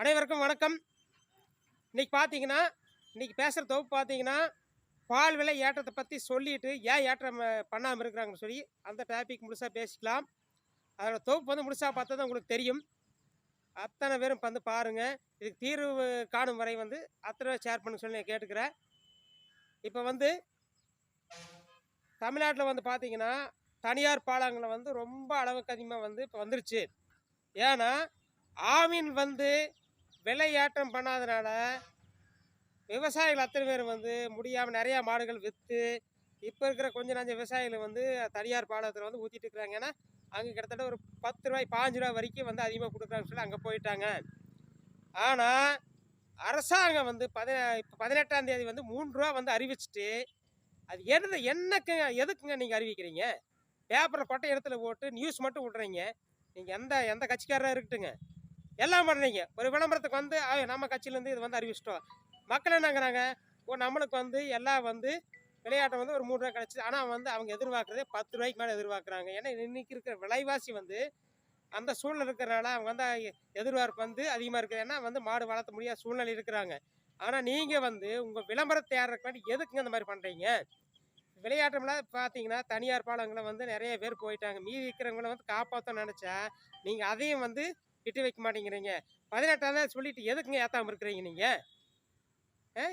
அனைவருக்கும் வணக்கம். இன்னைக்கு பார்த்தீங்கன்னா இன்றைக்கி பேசுகிற தொகுப்பு பார்த்தீங்கன்னா பால் விலை ஏற்றத்தை பற்றி சொல்லிட்டு ஏன் ஏற்றம் பண்ணாமல் இருக்கிறாங்கன்னு சொல்லி அந்த டாபிக் முழுசாக பேசிக்கலாம். அதோட தொகுப்பு வந்து முழுசாக பார்த்தா தான் உங்களுக்கு தெரியும். அத்தனை பேரும் வந்து பாருங்கள் இதுக்கு தீர்வு காணும் வரை வந்து அத்தனை பேர் ஷேர் பண்ண சொல்லி நான் கேட்டுக்கிறேன். இப்போ வந்து தமிழ்நாட்டில் வந்து பார்த்தீங்கன்னா தனியார் பாலங்களை வந்து ரொம்ப அளவுக்கு அதிகமாக வந்து இப்போ வந்துருச்சு. ஏன்னா ஆமீன் வந்து விலை ஏற்றம் பண்ணாதனால விவசாயிகள் அத்தனை பேர் வந்து முடியாமல் நிறையா மாடுகள் விற்று இப்போ இருக்கிற கொஞ்ச நஞ்ச விவசாயிகள் வந்து தனியார் பாலத்தில் வந்து ஊற்றிட்டு இருக்கிறாங்க. ஏன்னா அங்கே கிட்டத்தட்ட ஒரு பத்து ரூபாய் பாஞ்சு ரூபா வரைக்கும் வந்து அதிகமாக கொடுக்குறாங்கன்னு சொல்லி அங்கே போயிட்டாங்க. ஆனால் அரசாங்கம் வந்து பதி இப்போ பதினெட்டாம் தேதி வந்து மூணு ரூபா வந்து அறிவிச்சிட்டு அது எது என்னக்குங்க எதுக்குங்க நீங்கள் அறிவிக்கிறீங்க? பேப்பரில் கொட்டை இடத்துல போட்டு நியூஸ் மட்டும் விட்றீங்க. நீங்கள் எந்த எந்த கட்சிக்காரராக இருக்கட்டுங்க. எல்லாம் பண்ணுறீங்க ஒரு விளம்பரத்துக்கு வந்து நம்ம கட்சியிலேருந்து இது வந்து அறிவிச்சிட்டோம். மக்கள் என்னங்கிறாங்க ஓ நம்மளுக்கு வந்து எல்லாம் வந்து விளையாட்டை வந்து ஒரு மூணு ரூபா கிடச்சிது. ஆனால் வந்து அவங்க எதிர்பார்க்குறதே பத்து ரூபாய்க்கு மேலே எதிர்பார்க்குறாங்க. ஏன்னா இன்றைக்கி இருக்கிற விலைவாசி வந்து அந்த சூழ்நிலை இருக்கிறனால அவங்க வந்து எதிர்பார்ப்பு வந்து அதிகமாக இருக்குது. ஏன்னா வந்து மாடு வளர்த்த முடியாத சூழ்நிலை இருக்கிறாங்க. ஆனால் நீங்கள் வந்து உங்கள் விளம்பரத்தை தேர்றதுக்கு வேண்டி எதுக்குங்க இந்த மாதிரி பண்ணுறீங்க விளையாட்டுல பார்த்தீங்கன்னா தனியார் பாலங்களை வந்து நிறைய பேர் போயிட்டாங்க. மீதி இருக்கிறவங்கள வந்து காப்பாற்ற நினச்சா நீங்கள் அதையும் வந்து கிட்ட வைக்க மாட்டேங்கிறீங்க. பதினெட்டாம் தான் சொல்லிட்டு எதுக்குங்க ஏற்றாமல் இருக்கிறீங்க நீங்கள்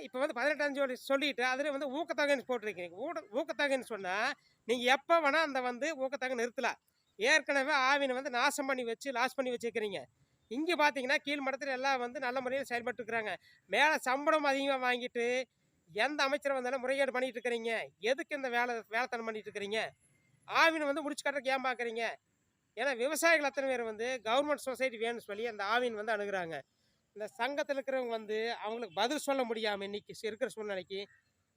இப்போ வந்து பதினெட்டாம் சொல்லி சொல்லிட்டு அதில் வந்து ஊக்கத்தொகைன்னு போட்டிருக்கீங்க. ஊட ஊக்கத்தொகைன்னு சொன்னால் நீங்கள் எப்போ வேணால் அந்த வந்து ஊக்கத்தொகை நிறுத்தலாம் ஏற்கனவே ஆவினை வந்து நாசம் பண்ணி வச்சு லாஸ் பண்ணி வச்சுருக்கிறீங்க. இங்கே பார்த்தீங்கன்னா கீழ் மடத்தில் எல்லாம் வந்து நல்ல முறையில் செயல்பட்டுருக்குறாங்க. மேலே சம்பளம் அதிகமாக வாங்கிட்டு எந்த அமைச்சர் வந்தாலும் முறைகேடு பண்ணிகிட்டு இருக்கிறீங்க. எதுக்கு இந்த வேலை வேலைத்தனம் பண்ணிகிட்டு இருக்கிறீங்க? ஆவினை வந்து முடிச்சு கட்டுறதுக்கு ஏன் பார்க்குறீங்க ஏன்னா விவசாயிகள் அத்தனை பேர் வந்து கவர்மெண்ட் சொசைட்டி வேணும்னு சொல்லி அந்த ஆவின் வந்து அணுகுறாங்க. இந்த சங்கத்தில் இருக்கிறவங்க வந்து அவங்களுக்கு பதில் சொல்ல முடியாமல் இன்னைக்கு இருக்கிற சூழ்நிலைக்கு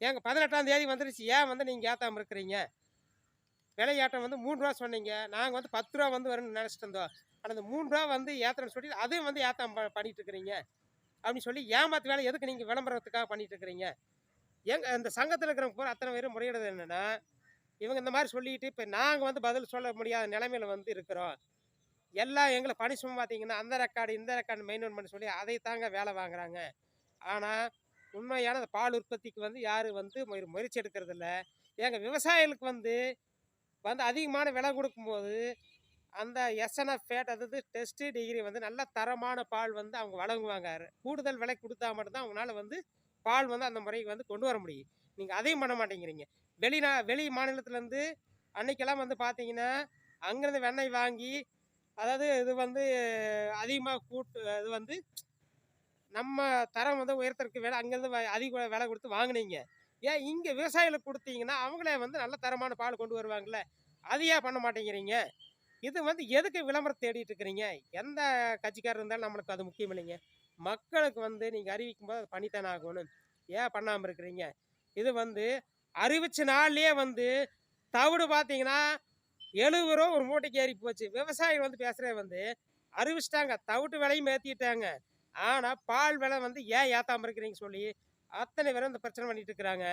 ஏங்க பதினெட்டாம் தேதி வந்துருச்சு ஏன் வந்து நீங்கள் ஏற்றாமல் இருக்கிறீங்க? விலையாட்டம் வந்து மூணு ரூபா சொன்னீங்க நாங்கள் வந்து பத்து ரூபா வந்து வரும்னு நினச்சிட்டு இருந்தோம். ஆனால் அந்த மூணு ரூபா வந்து ஏற்றுறேன்னு சொல்லி அதையும் வந்து ஏற்றாம பண்ணிட்டு இருக்கிறீங்க. அப்படின்னு சொல்லி ஏமாத்து வேலை எதுக்கு நீங்கள் விளம்பரத்துக்காக பண்ணிட்டு இருக்கிறீங்க? எங்கள் இந்த சங்கத்தில் இருக்கிறவங்க போகிற அத்தனை பேரும் முறையிடுறது என்னென்னா இவங்க இந்த மாதிரி சொல்லிட்டு இப்போ நாங்கள் வந்து பதில் சொல்ல முடியாத நிலைமையில் வந்து இருக்கிறோம். எல்லாம் எங்களை பனிஷம் பார்த்தீங்கன்னா அந்த ரெக்கார்டு இந்த ரெக்கார்டு மெயின்டைன் பண்ணி சொல்லி அதை தாங்க வேலை வாங்குறாங்க. ஆனால் உண்மையான அந்த பால் உற்பத்திக்கு வந்து யாரும் வந்து முயற்சி எடுக்கிறதில்ல எங்கள் விவசாயிகளுக்கு வந்து வந்து அதிகமான விலை கொடுக்கும்போது அந்த எஸ்என்எஃப் ஃபேட் அதாவது டெஸ்ட்டு டிகிரி வந்து நல்ல தரமான பால் வந்து அவங்க வழங்குவாங்க. கூடுதல் விலை கொடுத்தா மட்டும்தான் அவங்களால வந்து பால் வந்து அந்த முறைக்கு வந்து கொண்டு வர முடியும். நீங்கள் அதையும் பண்ண மாட்டேங்கிறீங்க. வெளிநா வெளி மாநிலத்துலேருந்து அன்னைக்கெல்லாம் வந்து பார்த்தீங்கன்னா அங்கேருந்து வெண்ணெய் வாங்கி அதாவது இது வந்து அதிகமாக கூட்டு இது வந்து நம்ம தரம் வந்து உயர்த்தறதுக்கு வேலை அங்கேருந்து வ- அதிக விலை கொடுத்து வாங்கினீங்க. ஏன் இங்கே விவசாயிகளுக்கு கொடுத்தீங்கன்னா அவங்களே வந்து நல்ல தரமான பால் கொண்டு வருவாங்கல்ல அது ஏன் பண்ண மாட்டேங்கிறீங்க? இது வந்து எதுக்கு விளம்பரம் தேடிட்டு இருக்கிறீங்க? எந்த கட்சிக்காரர் இருந்தாலும் நம்மளுக்கு அது முக்கியம் இல்லைங்க. மக்களுக்கு வந்து நீங்கள் அறிவிக்கும் போது அது பண்ணித்தானே ஆகணும். ஏன் பண்ணாமல் இருக்கிறீங்க? இது வந்து அறிவிச்ச நாள்லயே வந்து தவிடு பார்த்தீங்கன்னா எழுபது ரூபா ஒரு மூட்டைக்கு ஏறி போச்சு. விவசாயிகள் வந்து பேசுகிறே வந்து அறிவிச்சிட்டாங்க. தவிட்டு விலையும் ஏற்றிட்டாங்க ஆனால் பால் விலை வந்து ஏன் ஏற்றாமல் இருக்கிறீங்க சொல்லி அத்தனை பேரும் இந்த பிரச்சனை பண்ணிட்டு இருக்கிறாங்க.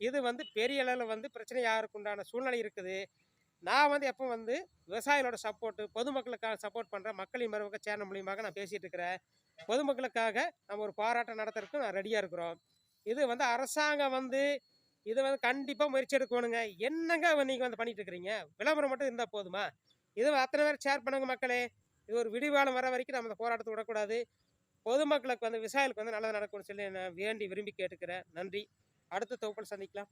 இது வந்து பெரிய அளவில் வந்து பிரச்சனை யாருக்கு உண்டான சூழ்நிலை இருக்குது? நான் வந்து எப்போ வந்து விவசாயிகளோட சப்போர்ட்டு பொதுமக்களுக்காக சப்போர்ட் பண்ணுற மக்களின் மரபுக்க சேனல் மூலியமாக நான் பேசிகிட்டு இருக்கிறேன். பொதுமக்களுக்காக நம்ம ஒரு போராட்டம் நடத்துறதுக்கு நான் ரெடியாக இருக்கிறோம். இது வந்து அரசாங்கம் வந்து இதை வந்து கண்டிப்பாக முயற்சி எடுக்கணுங்க. என்னங்க நீங்கள் வந்து பண்ணிட்டு இருக்கிறீங்க? விளம்பரம் மட்டும் இருந்தால் போதுமா? இதை அத்தனை பேர் ஷேர் பண்ணுங்க மக்களே. இது ஒரு விடிவாளம் வர வரைக்கும் நம்ம இந்த போராட்டத்தை விடக்கூடாது. பொதுமக்களுக்கு வந்து விவசாயிகளுக்கு வந்து நல்லது நடக்கும்னு சொல்லி நான் வேண்டி விரும்பி கேட்டுக்கிறேன். நன்றி. அடுத்த தொகுப்பில் சந்திக்கலாம்.